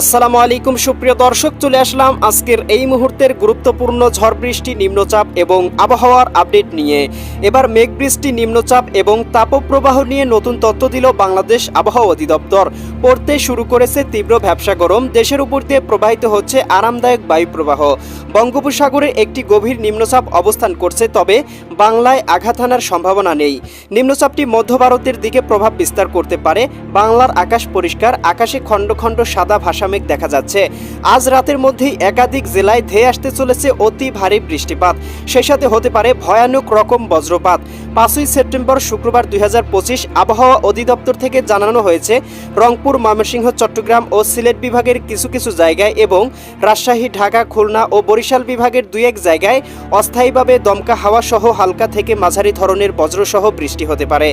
আসসালামু আলাইকুম, সুপ্রিয় দর্শক, চলে আসলাম আজকের এই মুহূর্তের গুরুত্বপূর্ণ ঝড় বৃষ্টি, নিম্নচাপ এবং আবহাওয়ার আপডেট নিয়ে। এবার মেঘ বৃষ্টি, নিম্নচাপ এবং তাপপ্রবাহ নিয়ে নতুন তথ্য দিল বাংলাদেশ আবহাওয়া অধিদপ্তর। পড়তে শুরু করেছে তীব্র ব্যবসা গরম, দেশের উপর দিয়ে প্রবাহিত হচ্ছে আরামদায়ক বায়ুপ্রবাহ বঙ্গোপসাগরে একটি গভীর নিম্নচাপ অবস্থান করছে, তবে বাংলায় আঘাত হানার সম্ভাবনা নেই। নিম্নচাপটি মধ্য ভারতের দিকে প্রভাব বিস্তার করতে পারে। বাংলার আকাশ পরিষ্কার, আকাশে খণ্ড খণ্ড সাদা ভাসামেঘ দেখা যাচ্ছে। আজ রাতের মধ্যেই একাধিক জেলায় ধেয়ে আসতে চলেছে অতি ভারী বৃষ্টিপাত। সেই সাথে হতে পারে ভয়ানক রকম বজ্রপাত। পাঁচই সেপ্টেম্বর শুক্রবার দুই হাজার পঁচিশ আবহাওয়া অধিদপ্তর থেকে জানানো হয়েছে রংপুর, ময়মনসিংহ, চট্টগ্রাম ও সিলেট বিভাগের কিছু কিছু জায়গায় এবং রাজশাহী, ঢাকা, খুলনা ও বরিশাল বিভাগের দুই এক জায়গায় অস্থায়ীভাবে দমকা হাওয়া সহ হালকা থেকে মাঝারি ধরনের বজ্রসহ বৃষ্টি হতে পারে।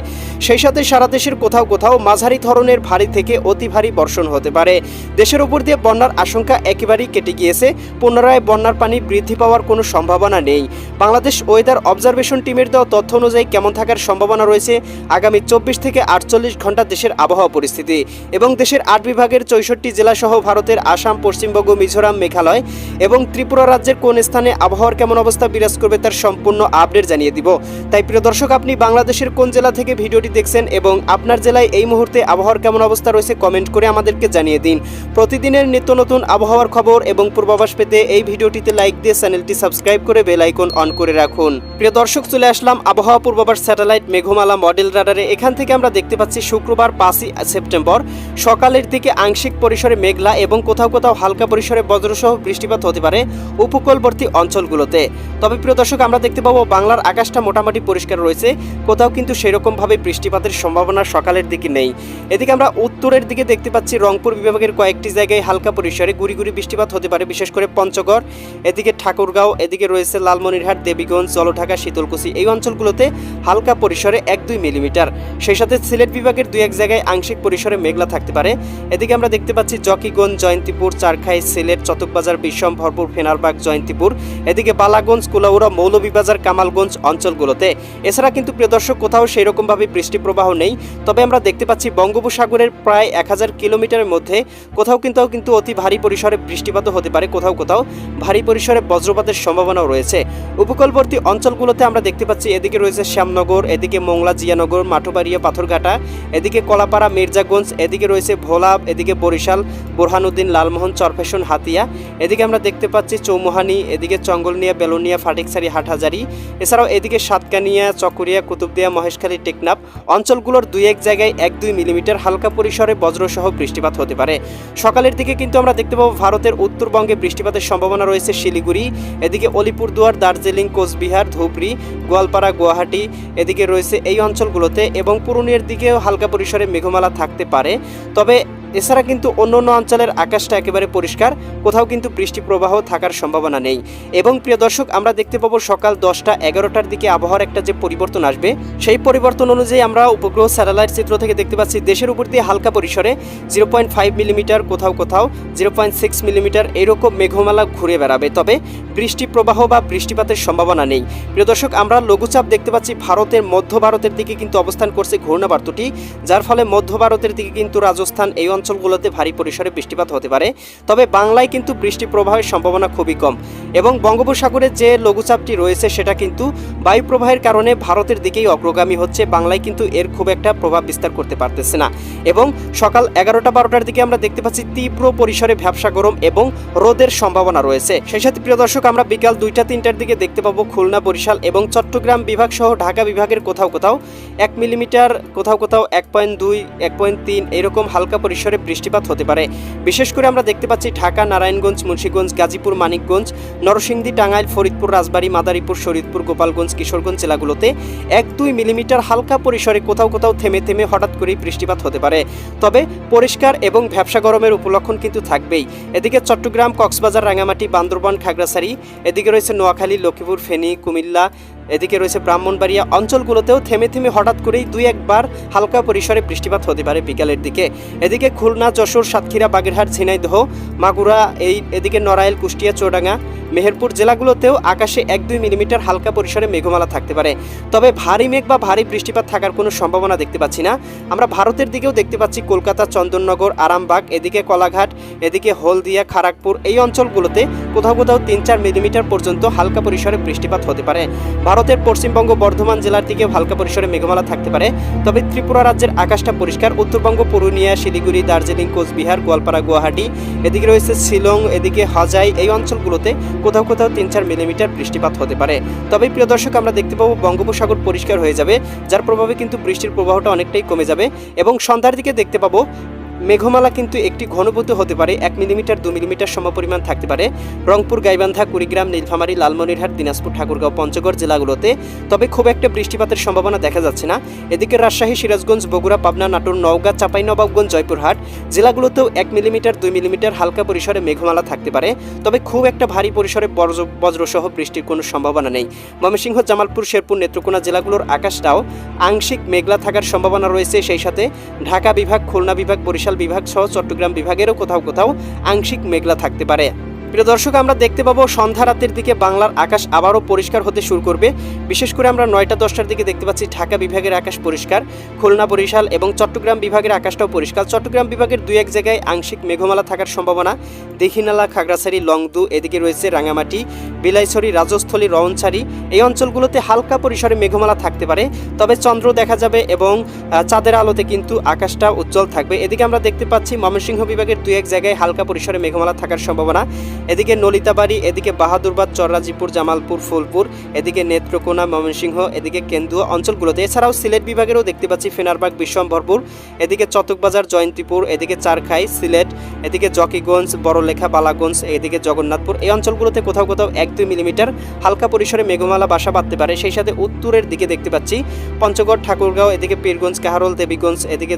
সেই সাথে সারা দেশের কোথাও কোথাও মাঝারি ধরনের ভারী থেকে অতি ভারী বর্ষণ হতে পারে। দেশের উপর দিয়ে বন্যার আশঙ্কা একেবারেই কেটে গিয়েছে। পুনরায় বন্যার পানি বৃদ্ধি পাওয়ার কোনো সম্ভাবনা নেই। বাংলাদেশ ওয়েদার অবজারভেশন টিমের দেওয়া তথ্য অনুযায়ী কেমন থাকার সম্ভাবনা রয়েছে, আগামী চব্বিশ থেকে আটচল্লিশ ঘণ্টা দেশের আবহাওয়া পরিস্থিতি। এবং দেশের আট বিভাগের চৌষট্টি জেলাসহ ভারতের আসাম, পশ্চিমবঙ্গ, মিজোরাম, মেঘালয় এবং ত্রিপুরা রাজ্যের কোন স্থানে আবহাওয়ার কেমন অবস্থা বিরাজ করবে তার সম্পূর্ণ আপডেট জানিয়ে দিব। তাই প্রিয় দর্শক, আপনি বাংলাদেশের কোন জেলা থেকে ভিডিওটি দেখছেন এবং আপনার জেলায় এই মুহূর্তে আবহাওয়ার কেমন অবস্থা রয়েছে কমেন্ট করে আমাদেরকে জানিয়ে দিন। প্রতিদিনের নিত্য নতুন আবহাওয়ার খবর এবং পূর্বাভাস পেতে এই ভিডিওটিতে লাইক দিয়ে চ্যানেলটি সাবস্ক্রাইব করে বেল আইকন অন করে রাখুন। প্রিয় দর্শক, চলে আসলাম আবহাওয়া পূর্বাভাস স্যাটেলাইট মেঘমালা মডেল রাডারে। এখান থেকে আমরা দেখতে পাচ্ছি শুক্রবার পাঁচই সেপ্টেম্বর সকালের দিকে আংশিক পরিসরে মেঘলা এবং কোথাও কোথাও হালকা পরিসরে বজ্রসহ বৃষ্টিপাত হতে পারে উপকূলবর্তী অঞ্চলগুলোতে। তবে প্রিয় দর্শক, আমরা দেখতে পাবো বাংলার আকাশটা মোটামুটি পরিষ্কার রয়েছে, কোথাও কিন্তু সেরকমভাবে বৃষ্টিপাতের সম্ভাবনা সকালের দিকে নেই। এদিকে আমরা উত্তরের দিকে দেখতে পাচ্ছি রংপুর বিভাগের কয়েকটি জায়গায় হালকা পরিসরে গুড়ি গুড়ি বৃষ্টিপাত হতে পারে, বিশেষ করে পঞ্চগড়। এদিকে ঠাকুরগাঁও, এদিকে রয়েছে লালমনিরহাট, দেবীগঞ্জ, জলঢাকা, শীতলকুচি। এই অঞ্চলগুলোতে হালকা পরিসরে এক দুই মিলিমিটার। সেই সাথে সিলেট বিভাগের দুই এক জায়গায় আংশিক পরিসরে মেঘলা থাকতে পারে। এদিকে আমরা দেখতে পাচ্ছি জকিগঞ্জ, জয়ন্তীপুর, চারখাই, সিলেট, চতকবাজার বিশ্বম ভরপুর ফেনারবাগ জয়ন্তীপুর। এদিকে বালাগঞ্জ, কুলাউড়া, মৌলভীবাজার, কামালগঞ্জ অঞ্চলগুলোতে। এছাড়া কিন্তু প্রিয় দর্শক, কোথাও সেই রকমভাবে বৃষ্টি প্রবাহ নেই। তবে আমরা দেখতে পাচ্ছি বঙ্গোপসাগরের প্রায় এক হাজার কিলোমিটারের মধ্যে কোথাও কিন্তু কিন্তু অতি ভারী পরিসরে বৃষ্টিপাতও হতে পারে। কোথাও কোথাও ভারী পরিসরে বজ্রপাতের সম্ভাবনাও রয়েছে। উপকূলবর্তী অঞ্চলগুলোতে আমরা দেখতে পাচ্ছি, এদিকে রয়েছে শ্যামনগর, এদিকে মোংলা, জিয়ানগর, মাঠুবাড়িয়া, পাথরঘাটা, এদিকে কলাপাড়া, মির্জাগঞ্জ এদিকে রয়েছে ভোলা এদিকে বরিশাল, বোরহানুদ্দিন, লালমোহন, চরফেশন, হাতিয়া। এদিকে আমরা দেখতে পাচ্ছি চৌমুহানি, এদিকে চঙ্গলনিয়া, বেলুনিয়া ফাটিকসারি হাটহাজারি। এছাড়াও এদিকে সাতকানিয়া, চকুরিয়া, কুতুবদিয়া, মহেশখালী, টেকনাফ অঞ্চলগুলোর দুই এক জায়গায় এক দুই মিলিমিটার হালকা পরিসরে বজ্রসহ বৃষ্টিপাত হতে পারে। সকালের দিকে কিন্তু আমরা দেখতে পাবো ভারতের উত্তরবঙ্গে বৃষ্টিপাতের সম্ভাবনা রয়েছে শিলিগুড়ি, এদিকে অলিপুরদুয়ার, দার্জিলিং, কোচবিহার, ধুবড়ি, গোয়ালপাড়া, গুয়াহাটি, এদিকে রয়েছে এই অঞ্চলগুলোতে এবং পুরুলিয়ার দিকেও হালকা পরিসরে মেঘমালা থাকতে পারে। তবে এছাড়া কিন্তু অন্য অন্য অঞ্চলের আকাশটা একেবারে পরিষ্কার, কোথাও কিন্তু বৃষ্টি প্রবাহ থাকার সম্ভাবনা নেই। এবং প্রিয় দর্শক, আমরা দেখতে পাবো সকাল দশটা এগারোটার দিকে আবহাওয়ার একটা যে পরিবর্তন আসবে, সেই পরিবর্তন অনুযায়ী আমরা উপগ্রহ স্যাটেলাইট চিত্র থেকে দেখতে পাচ্ছি, দেশের উপর দিয়ে হালকা পরিসরে জিরো পয়েন্ট ফাইভ মিলিমিটার কোথাও কোথাও, জিরো পয়েন্ট সিক্স মিলিমিটার এরকম মেঘমালা ঘুরে বেড়াবে। তবে বৃষ্টি প্রবাহ বা বৃষ্টিপাতের সম্ভাবনা নেই। প্রিয় দর্শক, আমরা লঘুচাপ দেখতে পাচ্ছি, ভারতের মধ্য ভারতের দিকে কিন্তু অবস্থান করছে ঘূর্ণাবার্তটি, যার ফলে মধ্য ভারতের দিকে কিন্তু রাজস্থান এই অঞ্চলগুলোতে ভারী পরিসরে বৃষ্টিপাত হতে পারে, তবে বাংলায় কিন্তু বৃষ্টি প্রবাহের সম্ভাবনা খুবই কম। এবং বঙ্গোপসাগরে যে লঘুচাপটি রয়েছে সেটা কিন্তু বায়ু প্রবাহের কারণে ভারতের দিকেই অগ্রগামী হচ্ছে, বাংলায় কিন্তু এর খুব একটা প্রভাব বিস্তার করতে পারতেছে না। এবং সকাল এগারোটা বারোটার দিকে আমরা দেখতে পাচ্ছি তীব্র পরিসরে ব্যবসা গরম এবং রোদের সম্ভাবনা রয়েছে। সেই সাথে, প্রিয় দর্শক, আমরা বিকাল দুইটা তিনটার দিকে দেখতে পাবো খুলনা, বরিশাল এবং চট্টগ্রাম বিভাগ সহ ঢাকা বিভাগের কোথাও কোথাও এক মিলিমিটার, কোথাও কোথাও এক পয়েন্ট দুই, এক পয়েন্ট তিন, এরকম হালকা পরিসরে বৃষ্টিপাত হতে পারে। বিশেষ করে আমরা দেখতে পাচ্ছি ঢাকা, নারায়ণগঞ্জ, মুন্সীগঞ্জ, গাজীপুর, মানিকগঞ্জ, নরসিংদী, টাঙ্গাইল, ফরিদপুর, রাজবাড়ী, মাদারীপুর শরীদপুর গোপালগঞ্জ, কিশোরগঞ্জ জেলাগুলোতে এক দুই মিলিমিটার হালকা পরিসরে কোথাও কোথাও থেমে থেমে হঠাৎ করেই বৃষ্টিপাত হতে পারে। তবে পরিষ্কার এবং ব্যবসা গরমের উপলক্ষণ কিন্তু থাকবেই। এদিকে চট্টগ্রাম, কক্সবাজার রাঙামাটি বান্দরবান, খাগড়াছড়ি, এদিকে রয়েছে নোয়াখালী, লক্ষ্মীপুর, ফেনী, কুমিল্লা এদিকে রয়েছে ব্রাহ্মণবাড়িয়া অঞ্চলগুলোতেও থেমে থেমে হঠাৎ করেই দুই একবার হালকা পরিসরে বৃষ্টিপাত হতে পারে বিকালের দিকে। এদিকে খুলনা, যশোর, সাতক্ষীরা, বাগেরহাট, ঝিনাইদহ, মাগুরা, এই এদিকে নড়াইল, কুষ্টিয়া, চৌডাঙ্গা মেহেরপুর জেলাগুলোতেও আকাশে এক দুই মিলিমিটার হালকা পরিসরে মেঘমালা থাকতে পারে। তবে ভারী মেঘ বা ভারী বৃষ্টিপাত থাকার কোনো সম্ভাবনা দেখতে পাচ্ছি না। আমরা ভারতের দিকেও দেখতে পাচ্ছি কলকাতা, চন্দননগর, আরামবাগ, এদিকে কলাঘাট, এদিকে হলদিয়া খড়গপুর এই অঞ্চলগুলোতে কোথাও কোথাও তিন চার মিলিমিটার পর্যন্ত হালকা পরিসরে বৃষ্টিপাত হতে পারে। ভারতের পশ্চিমবঙ্গ বর্ধমান জেলার দিকেও হালকা পরিসরে মেঘমালা থাকতে পারে। তবে ত্রিপুরা রাজ্যের আকাশটা পরিষ্কার। উত্তরবঙ্গ, পুরুলিয়া, শিলিগুড়ি, দার্জিলিং, কোচবিহার, গোয়ালপাড়া, গুয়াহাটি, এদিকে রয়েছে শিলং, এদিকে হজাই এই অঞ্চলগুলোতে কোথাও কোথাও তিন চার মিলিমিটার বৃষ্টিপাত হতে পারে। তবে প্রিয় দর্শক, আমরা দেখতে পাবো বঙ্গোপসাগর পরিষ্কার হয়ে যাবে, যার প্রভাবে কিন্তু বৃষ্টির প্রবাহটা অনেকটাই কমে যাবে এবং সন্ধ্যার দিকে দেখতে পাবো মেঘমালা কিন্তু একটি ঘনভূত হতে পারে এক মিলিমিটার, দু মিলিমিটার সমপরিমাণ থাকতে পারে। রংপুর, গাইবান্ধা, কুড়িগ্রাম, নীলফামারী, লালমনিরহাট, দিনাজপুর, ঠাকুরগাঁও, পঞ্চগড় জেলাগুলোতে তবে খুব একটা বৃষ্টিপাতের সম্ভাবনা দেখা যাচ্ছে না। এদিকে রাজশাহী, সিরাজগঞ্জ, বগুড়া, পাবনা, নাটোর, নওগাঁ, চাঁপাইনবাবগঞ্জ, জয়পুরহাট জেলাগুলোতেও এক মিলিমিটার, দুই মিলিমিটার হালকা পরিসরে মেঘমালা থাকতে পারে। তবে খুব একটা ভারী পরিসরে বজ্র- বজ্রসহ বৃষ্টির কোনো সম্ভাবনা নেই। ময়মনসিংহ, জামালপুর, শেরপুর, নেত্রকোনা জেলাগুলোর আকাশটাও আংশিক মেঘলা থাকার সম্ভাবনা রয়েছে। সেই সাথে ঢাকা বিভাগ, খুলনা বিভাগ, বরিশাল বিভাগ সহ চট্টগ্রাম বিভাগেরও কোথাও কোথাও আংশিক মেঘলা থাকতে পারে। প্রিয় দর্শক, আমরা দেখতে পাবো সন্ধ্যা রাতের দিকে বাংলার আকাশ আবারও পরিষ্কার হতে শুরু করবে। বিশেষ করে আমরা নয়টা দশটার দিকে দেখতে পাচ্ছি ঢাকা বিভাগের আকাশ পরিষ্কার, খুলনা বরিশাল এবং চট্টগ্রাম বিভাগের আকাশটাও পরিষ্কার। চট্টগ্রাম বিভাগের দুই এক জায়গায় আংশিক মেঘমালা থাকার সম্ভাবনা। দীঘিনালা খাগড়াছড়ি, লংদু, এদিকে রয়েছে রাঙামাটি। বিলাইছড়ি রাজস্থলী রওনছড়ি এই অঞ্চলগুলোতে হালকা পরিসরে মেঘমালা থাকতে পারে, তবে চন্দ্র দেখা যাবে এবং চাঁদের আলোতে কিন্তু আকাশটা উজ্জ্বল থাকবে। এদিকে আমরা দেখতে পাচ্ছি ময়মনসিংহ বিভাগের দুই এক জায়গায় হালকা পরিসরে মেঘমালা থাকার সম্ভাবনা। এদিকে নলিতাবাড়ি, এদিকে বাহাদুরবাদ চররাজিপুর জামালপুর, ফুলপুর, এদিকে নেত্রকোনা, ময়মনসিংহ, এদিকে কেন্দুয়া অঞ্চলগুলোতে। এছাড়াও সিলেট বিভাগেরও দেখতে পাচ্ছি ফেনারবাগ বিশ্বম্ভরপুর এদিকে চতকবাজার, জয়ন্তীপুর, এদিকে চারখাই, সিলেট, এদিকে জকিগঞ্জ, বড়লেখা, বালাগঞ্জ, এদিকে জগন্নাথপুর। এই অঞ্চলগুলোতে কোথাও কোথাও এক দুই মিলিমিটার হালকা পরিসরে মেঘমালা বাসা বাঁধতে পারে। সেই সাথে উত্তরের দিকে দেখতে পাচ্ছি পঞ্চগড়, ঠাকুরগাঁও, এদিকে পীরগঞ্জ, কাহারোল, দেবীগঞ্জ, এদিকে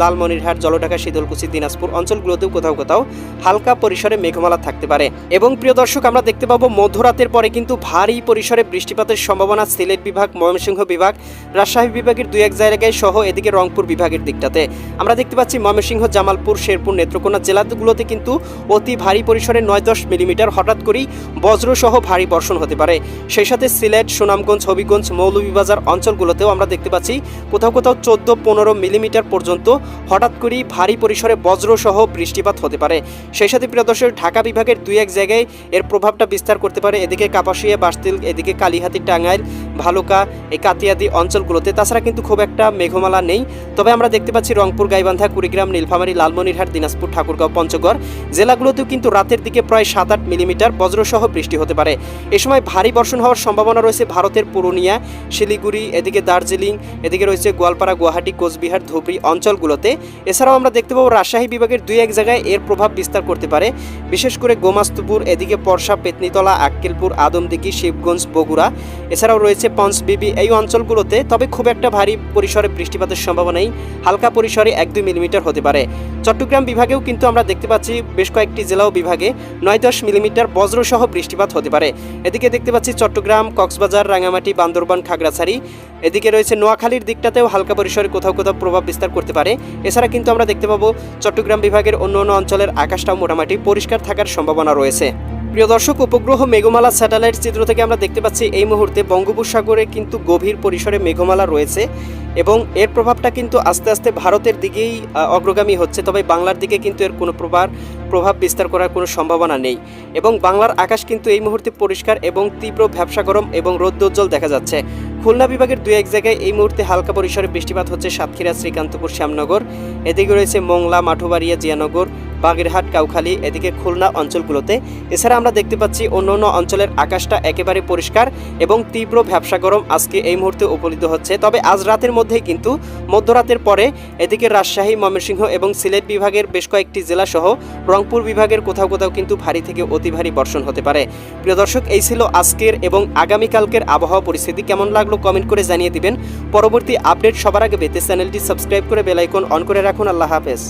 লালমনিরহাট, জলঢাকা, শীতলকুচি, দিনাজপুর অঞ্চলগুলোতেও কোথাও কোথাও হালকা পরিসরে মেঘমালা থাকতে পারে। এবং প্রিয় দর্শক, আমরা দেখতে পাবো মধ্যরাতের পরে কিন্তু ভারী পরিসরে বৃষ্টিপাতের সম্ভাবনা সিলেট বিভাগ, ময়মনসিংহ বিভাগ, রাজশাহী বিভাগের দুই এক জায়গায় সহ এদিকে রংপুর বিভাগের দিকটাতে। আমরা দেখতে পাচ্ছি ময়মনসিংহ, জামালপুর, শেরপুর, নেত্রকোনা জেলাগুলোতে কিন্তু অতি ভারী পরিসরে নয় দশ মিলিমিটার হঠাৎ করেই বজ্রসহ ভারী বর্ষণ হতে পারে। সেই সাথে সিলেট, সুনামগঞ্জ, হবিগঞ্জ, মৌলভীবাজার অঞ্চলগুলোতেও আমরা দেখতে পাচ্ছি কোথাও কোথাও চোদ্দ পনেরো মিলিমিটার পর্যন্ত হঠাৎ করেই ভারী পরিসরে বজ্রসহ বৃষ্টিপাত হতে পারে। সেই সাথে প্রিয় দর্শক, ঢাকা বিভাগের দুই এক জায়গায় এর প্রভাবটা বিস্তার করতে পারে। এদিকে কাপাসিয়া, বাসতিল, এদিকে কালীহাতি টাঙ্গাইল ভালুকা, এই কাতিয়াদি অঞ্চলগুলোতে। তাছাড়া কিন্তু খুব একটা মেঘমালা নেই। তবে আমরা দেখতে পাচ্ছি রংপুর, গাইবান্ধা, কুড়িগ্রাম, নীলফামারী, লালমনিরহাট, দিনাজপুর, ঠাকুরগাঁও, পঞ্চগড় জেলাগুলোতেও কিন্তু রাতের দিকে প্রায় সাত আট মিলিমিটার বজ্রসহ বৃষ্টি হতে পারে। এ সময় ভারী বর্ষণ হওয়ার সম্ভাবনা রয়েছে ভারতের পুরুলিয়া, শিলিগুড়ি, এদিকে দার্জিলিং, এদিকে রয়েছে গোয়ালপাড়া, গুয়াহাটি, কোচবিহার, ধুবড়ি অঞ্চলগুলোতে। এছাড়াও আমরা দেখতে পাবো রাজশাহী বিভাগের দুই এক জায়গায় এর প্রভাব বিস্তার করতে পারে। বিশেষ করে গোমাস্তুপুর, এদিকে পরশা, পেতনিতলা, আক্কেলপুর, আদমদিঘি, শিবগঞ্জ, বগুড়া। এছাড়াও রয়েছে পঞ্চবিবি এই অঞ্চলগুলোতে, তবে খুব একটা ভারী পরিসরে বৃষ্টিপাতের সম্ভাবনা নেই। হালকা পরিসরে এক দুই মিলিমিটার হতে পারে। চট্টগ্রাম বিভাগেও কিন্তু আমরা দেখতে পাচ্ছি বেশ কয়েকটি জেলা ও বিভাগে নয় দশ মিলিমিটার বজ্রসহ বৃষ্টিপাত হতে পারে। এদিকে দেখতে পাচ্ছি চট্টগ্রাম, কক্সবাজার রাঙামাটি বান্দরবান, খাগড়াছড়ি। এদিকে রয়েছে নোয়াখালীর দিকটাতেও হালকা পরিসরে কোথাও কোথাও প্রভাব বিস্তার করতে পারে। এছাড়া কিন্তু আমরা দেখতে পাবো চট্টগ্রাম বিভাগের অন্য অন্য অঞ্চলের আকাশটাও মোটামুটি পরিষ্কার থাকার সম্ভাবনা রয়েছে। প্রিয় দর্শক, উপগ্রহ মেঘমালা স্যাটেলাইট চিত্র থেকে আমরা দেখতে পাচ্ছি এই মুহূর্তে বঙ্গোপসাগরে কিন্তু গভীর পরিসরে মেঘমালা রয়েছে এবং এর প্রভাবটা কিন্তু আস্তে আস্তে ভারতের দিকেই অগ্রগামী হচ্ছে। তবে বাংলার দিকে কিন্তু এর কোনো প্রভাব প্রভাব বিস্তার করার কোনো সম্ভাবনা নেই এবং বাংলার আকাশ কিন্তু এই মুহূর্তে পরিষ্কার এবং তীব্র ব্যবসা গরম এবং রৌদ্রোজ্জ্বল দেখা যাচ্ছে। খুলনা বিভাগের দুই এক জায়গায় এই মুহূর্তে হালকা পরিসরে বৃষ্টিপাত হচ্ছে। সাতক্ষীরা, শ্রীকান্তপুর, শ্যামনগর। এদিকে রয়েছে মোংলা, মাঠুবাড়িয়া, জিয়ানগর। বাগেরহাট, কাউখালী এদিকে খুলনা অঞ্চলগুলোতে। এছাড়া আমরা দেখতে পাচ্ছি অন্য অন্য অঞ্চলের আকাশটা একেবারে পরিষ্কার এবং তীব্র ব্যবসা গরম আজকে এই মুহূর্তে উপনীত হচ্ছে। তবে আজ রাতের মধ্যেই কিন্তু মধ্যরাতের পরে এদিকে রাজশাহী, ময়মনসিংহ এবং সিলেট বিভাগের বেশ কয়েকটি জেলা সহ রংপুর বিভাগের কোথাও কোথাও কিন্তু ভারী থেকে অতি ভারী বর্ষণ হতে পারে। প্রিয় দর্শক, এই ছিল আজকের এবং আগামীকালকের আবহাওয়া পরিস্থিতি। কেমন লাগল কমেন্ট করে জানিয়ে দিবেন। পরবর্তী আপডেট সবার আগে পেতে চ্যানেলটি সাবস্ক্রাইব করে বেলাইকন অন করে রাখুন। আল্লাহ হাফেজ।